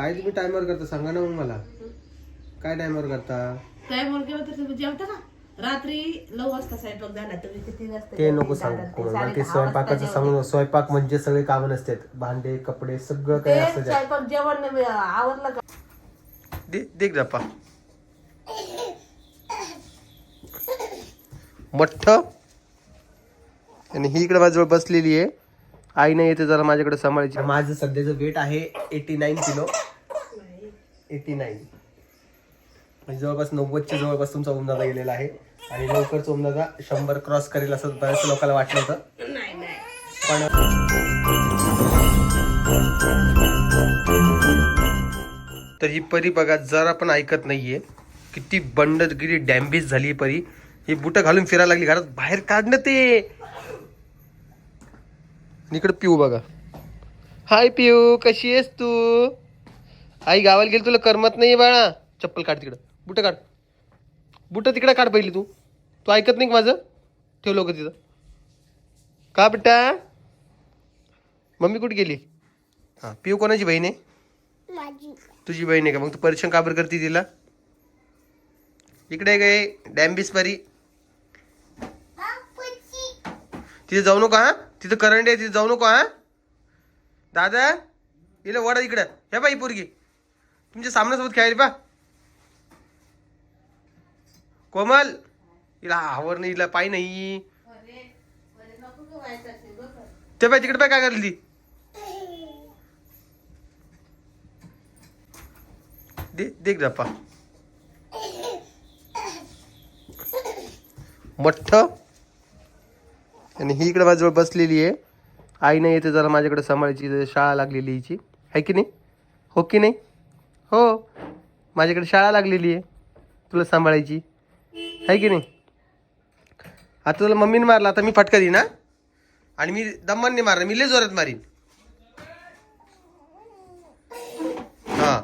काय तुम्ही टायमर करता? सांगा ना मग मला. काय टायमर करता? काय केलं तर तुम्ही जेवता का? रात्री नऊ वाजता स्वयंपाक झाला तुम्ही किती वाजता ते? नको सांगू. मला ते स्वयंपाकाचं. सांगू स्वयंपाक म्हणजे सगळे कामं नसतात. भांडे कपडे सगळं ते काही असतं त्यात. स्वयंपाक जेवण नाही, आवरलं का? दे देख जपा मठ्ठ. आणि ही इकडे माझ्याजवळ बसलेली आहे. आई नाही येते जरा माझ्याकडे सांभाळायची. माझं सध्याचं वेट आहे eighty nine kilo. Eighty nine. म्हणजे जवळपास नव्वदच्या जवळपास तुमचा ओमदादा गेलेला आहे. आणि लवकरच ओमदादा शंभर क्रॉस करेल असं बऱ्याच लोकांना वाटलं होतं. पण तर ही परी बघा जरा पण ऐकत नाहीये. किती बंडगिरी किती डॅम्बेज झाली ही परी. ही बुट घालून फिरायला लागली घरात बाहेर काढणं ते. इकडे पिऊ बघा. हाय पिऊ कशी आहेस तू? आई गावाला गेली तुला करमत नाही बाळा. चप्पल काढ तिकडं. बुट काढ. बुट तिकडं काढ पहिली तू. तू ऐकत नाही का माझं? ठेवलं का तिथं. का बेटा मम्मी कुठे गेली? हां पिऊ कोणाची बहीण आहे? तुझी बहीण आहे का? मग तू परीक्षण काबर करते तिला? इकडे गे डॅम्बिस परी. तिथे जाऊ नको हा. तिथं करंट आहे तिथे जाऊ नको हा. दादा हिला वडा इकडं. हे बाई पोरगी. तुमच्या सामन्यासोबत खेळायला पा कोमल. हिला आवर नाही हिला पाय नाही. ते पाय तिकडे पाय काय करली ती? दे देख जपा मठ्ठ आणि ही इकडे माझ्याजवळ बसलेली आहे. आई नाही येते जरा माझ्याकडे सांभाळायची शाळा लागलेली हिची. आहे की नाही? हो की नाही? हो. माझ्याकडे शाळा लागलेली आहे. तुला सांभाळायची. आहे की नाही? आता तुला मम्मीने मारला आता मी फटका देईन ना आणि मी दम्मांनी मारणार मी लय जोरात मारीन. हा.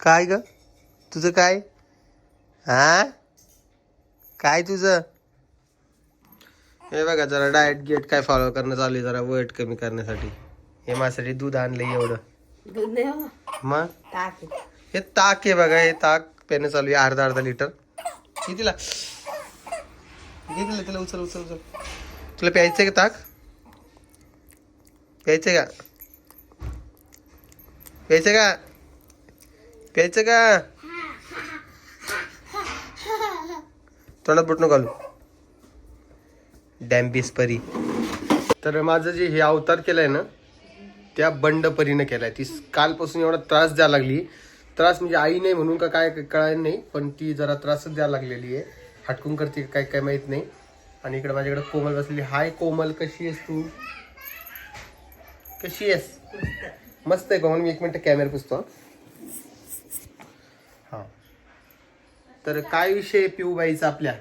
काय ग? तुझं काय? हा? काय तुझं? हे बघा जरा डाएट गेट काय फॉलो करणं चालू आहे जरा वेट कमी करण्यासाठी. हे माझ्यासाठी दूध आणलंय एवढं. हो. मग. हे ताक आहे बघा हे ताक पेनं चालू आहे अर्धा अर्धा लिटर. कितीला? घे तिला तिला उचल उचल उचल. तुला प्यायचंय का ताक? प्यायचंय का? प्यायचं का? प्यायचं का? तोंडात बुटणं घालू. डॅम्बिस परी तर माझं जे हे अवतार केलंय ना त्या बंड परीनं केलाय. ती कालपासून एवढा त्रास द्यायला लागली. त्रास म्हणजे आई नाही म्हणून का काय कळायला नाही पण ती जरा त्रासच द्यायला लागलेली आहे. हटकून करते काय काय माहीत नाही. आणि इकडे माझ्याकडे कोमल बसलेली. हाय कोमल कशी आहेस तू? कशी आहेस? मस्त आहे कोमल. मी एक मिनिट कॅमेरा पुसतो हा. तर काय विषय आहे पिऊबाईचा आपल्या?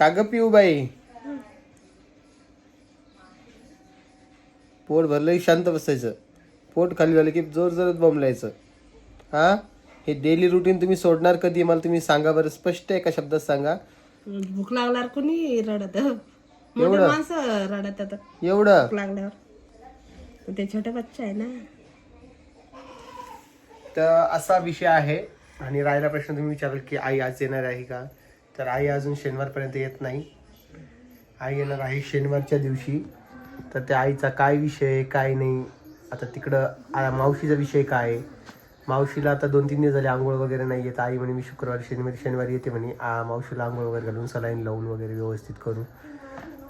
का ग पिऊबाई पोट भरलं की शांत बसायचं. पोट खाली झालं की जोर जोरात बोंबलायचं. हा? हे डेली रुटीन तुम्ही सोडणार कधी? मला तुम्ही सांगा बरं. स्पष्ट आहे का शब्दात सांगा? भूक लागल्यावर कोणी रडत? एवढं? माणसं रडत आता. एवढं? भूक लागल्यावर. ते छोटे बच्चे आहे ना. तर असा विषय आहे. आणि राहिला प्रश्न तुम्ही विचाराल की आई आज येणार आहे का? तर आई अजून शनिवारपर्यंत येत नाही. आई येणार आहे शनिवारच्या दिवशी. तर त्या आईचा काय विषय आहे काय नाही. आता तिकडं आ- मावशीचा विषय काय आहे? मावशीला आता दोन तीन दिवस झाले आंघोळ वगैरे नाही येत. आई म्हणे मी शुक्रवारी शनिवारी शनिवारी येते म्हणे. आ, मावशीला आंघोळ वगैरे घालून सलाईन लावून वगैरे व्यवस्थित करू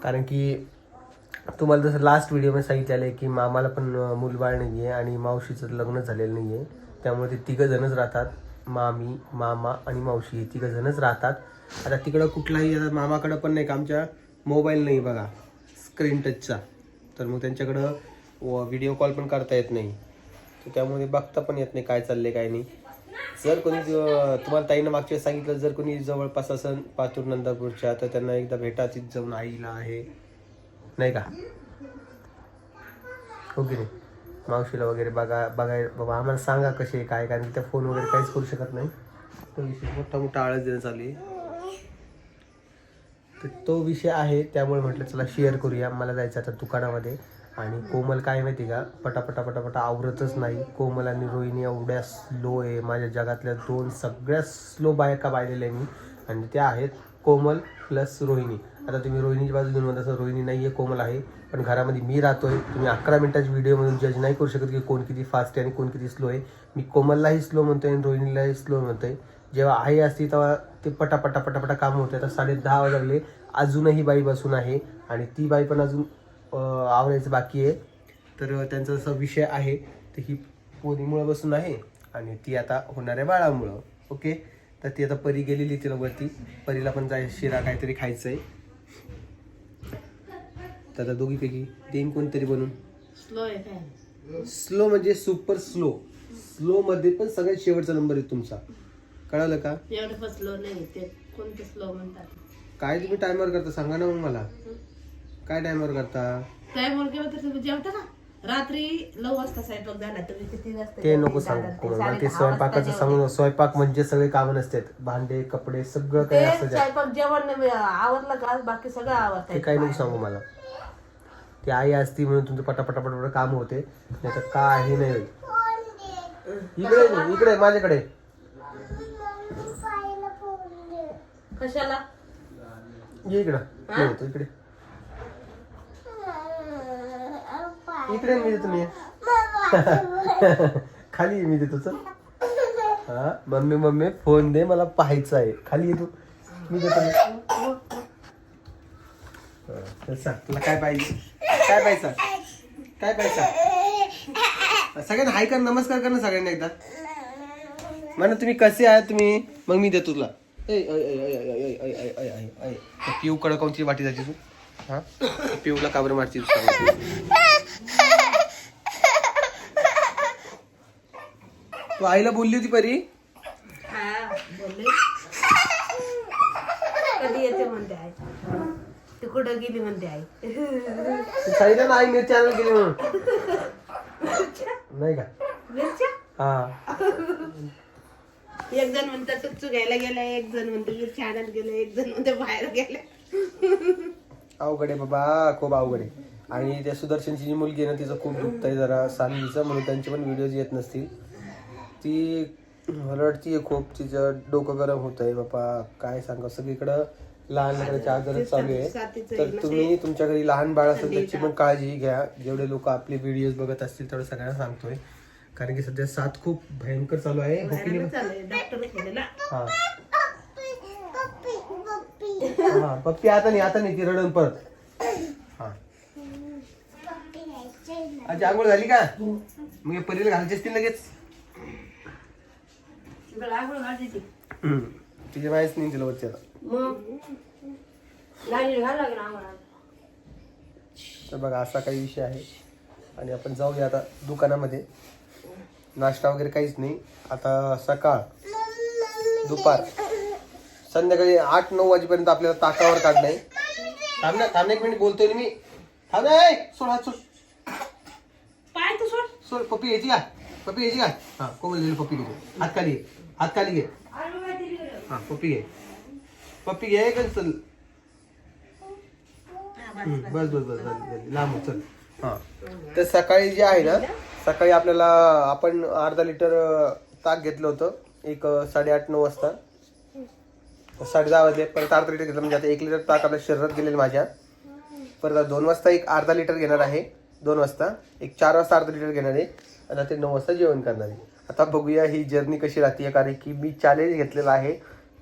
कारण की तुम्हाला जसं लास्ट व्हिडिओमध्ये सांगितलेलं आहे की मामाला पण मुलबाळ मूलबाळ नाही आहे आणि मावशीचं लग्न झालेलं नाही आहे त्यामुळे ते तिघं जणच राहतात. मामी मामा आणि मावशी. हे तिघं जणच राहतात. आता तिकडं कुठलाही आता मामाकडं पण नाही का आमच्या मोबाईल नाही बघा स्क्रीन टचचा तर मग त्यांच्याकडं व्हिडिओ कॉल पण करता येत नाही. तर त्यामुळे बघता पण येत नाही काय चालले काय नाही. जर कोणी तुम्हाला ताईनं मागच्या वेळेस सांगितलं जर कोणी जवळपास असं पातूर नंदापूरच्या तर त्यांना एकदा भेटा तिथं जाऊन आईला आहे. नाही का? हो ओके नाही? मावशीला वगैरे बघा बघाय बाबा आम्हाला सांगा कसे काय काय कारण त्या फोन वगैरे काहीच करू शकत नाही. तो विषय मोठा मोठा आळस देणं चालू आहे. तर तो विषय आहे त्यामुळे म्हटलं चला शेअर करूया. मला जायचं आता दुकानामध्ये. आणि कोमल काय माहिती का? पटापटा पटापटा आवरतच नाही. कोमल आणि रोहिणी एवढ्या स्लो आहे. माझ्या जगातल्या दोन सगळ्या स्लो बायका पाहिलेल्या आहे मी. आणि त्या आहेत कोमल प्लस रोहिणी. आता तुम्ही रोहिणीची बाजू घेऊन म्हणता रोहिणी नाही आहे कोमल आहे. पण घरामध्ये मी राहतोय. तुम्ही अकरा मिनिटाच्या व्हिडिओमधून जज नाही करू शकत की कोण किती फास्ट आहे आणि कोण किती स्लो आहे. मी कोमललाही स्लो म्हणतोय आणि रोहिणीलाही स्लो म्हणतोय. जेव्हा आई असती तेव्हा ते पटापटा पटापटा काम होते. आता साडे दहा वाजले अजूनही बाई बसून आहे आणि ती बाई पण अजून आवरायचं बाकी आहे. तर त्यांचा जसा विषय आहे तर ही पोरीमुळं बसून आहे आणि ती आता होणाऱ्या बाळामुळं. ओके? तर ती आता परी गेलेली तिला वरती. परीला पण जाय शिरा काहीतरी खायचं आहे तर आता दोघीपैकी देईन कोणतरी बनून. स्लो आहे स्लो म्हणजे सुपर स्लो स्लो मध्ये पण सगळ्यात शेवटचा नंबर आहे तुमचा. कळालं का? एवढं पण स्लो नाही ते कोणते स्लो म्हणतात? काय तुम्ही टायमर करता? सांगा ना मग मला. काय टायमर करता? टाइमवर केलं तर तुम्ही जेवता का रात्री नऊ वाजता स्वयंपाक झाला तुम्ही किती वाजता ते नको? सांगू ते. मला ते स्वयंपाकाचं सांगू स्वयंपाक म्हणजे सगळे कामं नसतात. भांडे कपडे सगळं काही ते असतं. स्वयंपाक जेवण नाही, आवरलं का? बाकी सगळं ते आवडतं काही नको सांगू मला. ती आई असती म्हणून तुमचं पटापटा पटापटा काम होते. नाही तर काही नाही. इकडे ये, इकडे माझ्याकडे. कशाला? ये इकडं. येतो इकडे. इकडे मी देतो मी. खाली ये, मी देतो चल. हा मम्मी मम्मी फोन दे मला पाहायचं आहे. खाली ये तू. मी देतो मी. हा, तर सांग तुला काय पाहिजे? काय पाहिजे सांग? काय पाहिजे सांग? सगळ्यांना हाय कर नमस्कार कर ना सगळ्यांना एकदा. म्हणा तुम्ही कसे आहात तुम्ही? मग मी देतो तुला. पिऊ कडकाऊनची वाटी जायची तू? हा? पिऊला काबर मारची तू आईला बोलली होती परी? कधी येते म्हणते आई. तू कुठं गेली म्हणते आई? सांगितलं ना मिरच्या गेली म्हणून. नाही का? मिरच्या? हा. एक जण म्हणतात टुच्चू घ्यायला गेला एक जण म्हणतो आणायला गेलं एक जण म्हणते बाहेर गेले अवघड आहे बाबा खूप अवघड आहे. आणि त्या सुदर्शनची जी मुलगी आहे ना तिचं खूप दुखत आहे जरा सांगलीचं म्हणून त्यांचे पण व्हिडिओज येत नसतील. ती रडतीये खूप तिचं डोकं गरम होत आहे बाबा काय सांगा? सगळीकडं लहान लेकराचे आजारच चालू आहे. तर तुम्ही तुमच्या घरी लहान बाळ असेल त्याची पण काळजी घ्या. जेवढे लोक आपले व्हिडिओज बघत असतील तेवढं सगळ्यांना सांगतोय. कारण की सध्या साथ खूप भयंकर चालू आहे. हो की नाही? हा. हा पप्पी आता नाही आता नाही ती रडून परत. हा. आजी आंघोळ झाली का? मग हे परीला घालायची असतील लगेच. आंघोळ घालते ती. हम्म. तिच्या माहीत नाही तिला वरती आता तर बघा असा काही विषय आहे. आणि आपण जाऊया आता दुकानामध्ये. नाश्ता वगैरे काहीच नाही. आता सकाळ दुपार. संध्याकाळी आठ नऊ वाजेपर्यंत आपल्याला ताकावर काढणं आहे थांब ना थांब ना एक मिनिट बोलतोय ना मी. थांब सोड हात सोड. पाय तू सोड. सोड पप्पी यायची का? पप्पी यायची का? हा कोमल दिली पप्पी घे हात खाली घे हात खाली घे. हा पप्पी घे. पप्पी घे का चल. बस बस बस. लांब हो, चल. हा. तर सकाळी जे आहे ना सकाळी आपल्याला आपण अर्धा लिटर ताक घेतलं होतं. एक साडेआठ नऊ वाजता. साडे दहा वाजले. परत अर्धा लिटर घेतलं. म्हणजे आता एक लिटर ताक आपल्या शरीरात गेलेलं माझ्या. परत दोन वाजता एक अर्धा लिटर घेणार आहे. दोन वाजता. एक चार वाजता अर्धा लिटर घेणार आहे. आणि आता नऊ वाजता जेवण करणार आहे. आता बघूया ही जर्नी कशी राहते. कारण की मी चॅलेंज घेतलेलं आहे.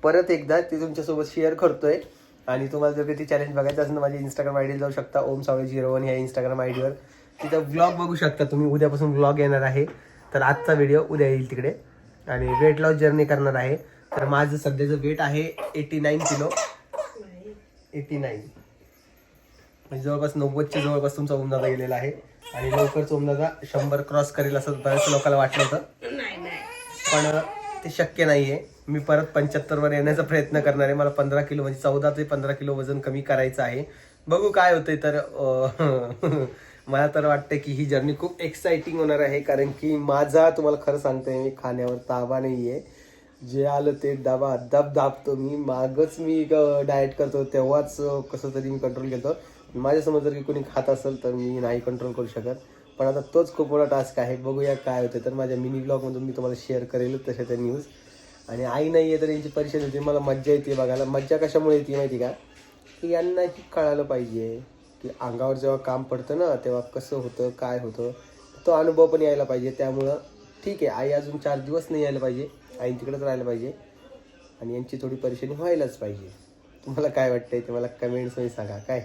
परत एकदा ते तुमच्यासोबत शेअर करतोय. आणि तुम्हाला जर काही चॅलेंज बघायचं असेल तर माझ्या इंस्टाग्राम आय जाऊ शकता. ओम सावळे झिरो वन ह्या इंस्टाग्राम आय तिथं ब्लॉग बघू शकता तुम्ही. उद्यापासून ब्लॉग येणार आहे. तर आजचा व्हिडिओ उद्या येईल तिकडे. आणि वेट लॉस जर्नी करणार आहे. तर माझं सध्याचं वेट आहे eighty nine kilo eighty nine म्हणजे जवळपास नव्वदच्या जवळपास तुमचा ओमदादा गेलेला आहे. आणि लवकरच ओमदादा शंभर क्रॉस करेल असं बऱ्याच लोकांना वाटलं होतं. पण ते शक्य नाही आहे मी परत पंच्याहत्तरवर येण्याचा प्रयत्न करणार आहे. मला पंधरा किलो म्हणजे चौदा ते पंधरा किलो वजन कमी करायचं आहे. बघू काय होतंय तर मला तर वाटतं की ही जर्नी खूप एक्साइटिंग होणार आहे कारण की माझा तुम्हाला खरं सांगतोय मी खाण्यावर ताबा नाही आहे जे आलं ते दाबा दब दाबतो मी. मागच मी डाएट करतो तेव्हाच कसं तरी मी कंट्रोल घेतो. माझ्यासमोर जर की कोणी खात असेल तर मी नाही कंट्रोल करू शकत. पण आता तोच खूप मोठा टास्क आहे. बघूया काय होतं तर माझ्या मिनी ब्लॉगमधून मी तुम्हाला शेअर करेल तशा त्या न्यूज आणि आई नाही आहे तर यांची परीक्षा होती. मला मज्जा येते बघायला. मज्जा कशामुळे येते माहिती का? की यांनाही कळायला पाहिजे. की अंगावर जेव्हा काम पडतं ना तेव्हा कसं होतं काय होतं तो अनुभव पण यायला पाहिजे. त्यामुळं ठीक आहे आई अजून चार दिवस नाही यायला पाहिजे. आई तिकडेच राहायला पाहिजे. आणि यांची थोडी परेशानी व्हायलाच पाहिजे. तुम्हाला काय वाटतंय ते मला कमेंट्समध्ये सांगा काय?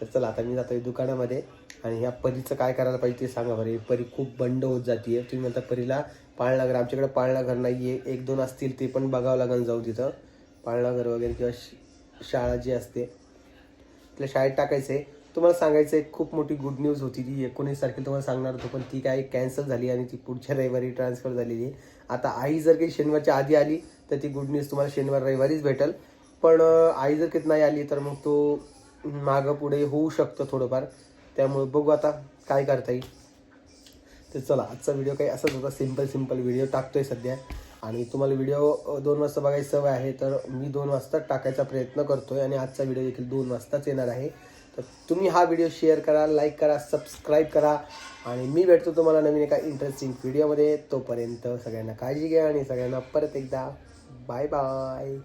तर चला आता मी जातोय दुकानामध्ये आणि ह्या परीचं काय करायला पाहिजे ते सांगा बरं. परी खूप बंड होत जाते तुम्ही म्हणता परीला पाळणाघर आमच्याकडे पाळणाघर नाही आहे एक दोन असतील ते पण बघावं लागेल जाऊ तिथं. पाळणाघर वगैरे किंवा श- शाळा जी असते तिला शाळेत टाकायचं आहे तुम्हाला सांगायचं आहे खूप मोठी गुड न्यूज होती ती एकोणीस तारखेला तुम्हाला सांगणार होतो पण ती काय कॅन्सल झाली आणि ती पुढच्या रविवारी ट्रान्सफर झालेली आहे. आता आई जर काही शनिवारच्या आधी आली तर ती गुड न्यूज तुम्हाला शनिवार रविवारीच भेटेल. पण आई जर काही नाही आली तर मग तो मागं पुढे होऊ शकतं थोडंफार. त्यामुळे बघू आता काय करता येईल. तर चला आजचा व्हिडिओ काही असाच होता. सिंपल सिंपल व्हिडिओ टाकतोय सध्या. आणि तुम्हाला व्हिडिओ दोन वाजता बघायची सवय आहे तर मी दोन वाजता टाकायचा प्रयत्न करतोय आणि आजचा व्हिडिओ देखील दोन वाजताच येणार आहे. तर तुम्ही हा व्हिडिओ शेअर करा लाईक करा सबस्क्राईब करा आणि मी भेटतो तुम्हाला नवीन एका इंटरेस्टिंग व्हिडिओमध्ये तोपर्यंत सगळ्यांना काळजी घ्या आणि सगळ्यांना परत एकदा बाय बाय